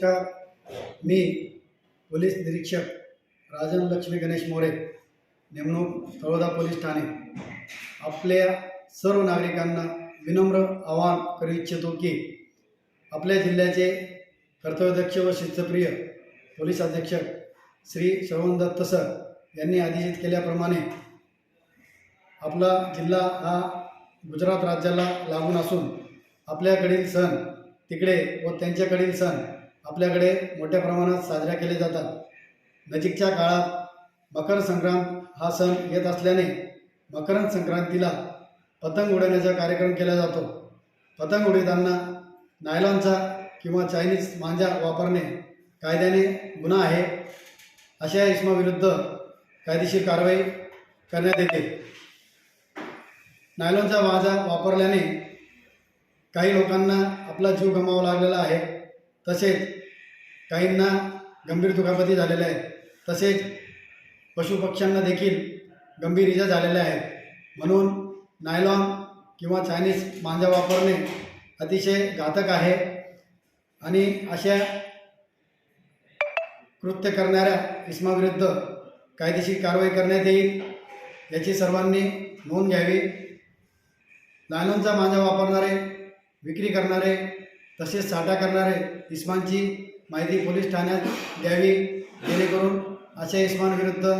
नमस्कार. मी पोलीस निरीक्षक राजन लक्ष्मी गणेश मोरे. नेमणूक तळोदा पोलीस ठाणे. आपल्या सर्व नागरिकांना विनम्र आवाहन करू इच्छितो की आपल्या जिल्ह्याचे कर्तव्यदक्ष व शिस्तप्रिय पोलीस अधीक्षक श्री श्रवण दत्त सर यांनी आदेशित केल्याप्रमाणे आपला जिल्हा हा गुजरात राज्याला लागून असून आपल्याकडील सण तिकडे व त्यांच्याकडील सण आपल्याकडे मोठ्या प्रमाणात साजऱ्या केले जातात. नजीकच्या काळात मकर संक्रांत हा सण येत असल्याने मकर संक्रांतीला पतंग उडवण्याचा कार्यक्रम केला जातो. पतंग उडविताना नायलॉनचा किंवा चायनीज मांजा वापरणे कायद्याने गुन्हा आहे. अशा इसमाविरुद्ध कायदेशीर कारवाई करण्यात येते. नायलॉनचा मांजा वापरल्याने काही लोकांना आपला जीव गमावा लागलेला आहे. तसेच काहींना गंभीर दुखापती झालेल्या आहेत. तसेच पशुपक्ष्यांना देखील गंभीर इजा झालेल्या आहेत. म्हणून नायलॉन किंवा चायनीज मांजा वापरणे अतिशय घातक आहे. आणि अशा कृत्य करणाऱ्या इसमाविरुद्ध कायदेशीर कारवाई करण्यात येईल याची सर्वांनी नोंद घ्यावी. नायलॉनचा मांजा वापरणारे विक्री करणारे तसेच साठा करणारे इस्मांची माहिती पोलीस ठाण्यात द्यावी जेणेकरून अशा इस्मानविरुद्ध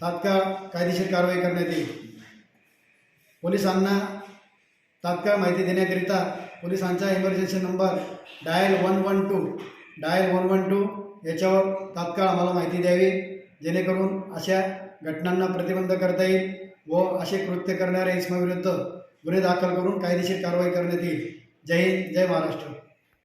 तात्काळ कायदेशीर कारवाई करण्यात येईल. पोलिसांना तात्काळ माहिती देण्याकरिता पोलिसांचा emergency number dial one one two dial one one two याच्यावर तात्काळ आम्हाला माहिती द्यावी जेणेकरून अशा घटनांना प्रतिबंध करता येईल व असे कृत्य करणाऱ्या इसमाविरुद्ध गुन्हे दाखल करून कायदेशीर कारवाई करण्यात येईल. जय हिंद जय महाराष्ट्र.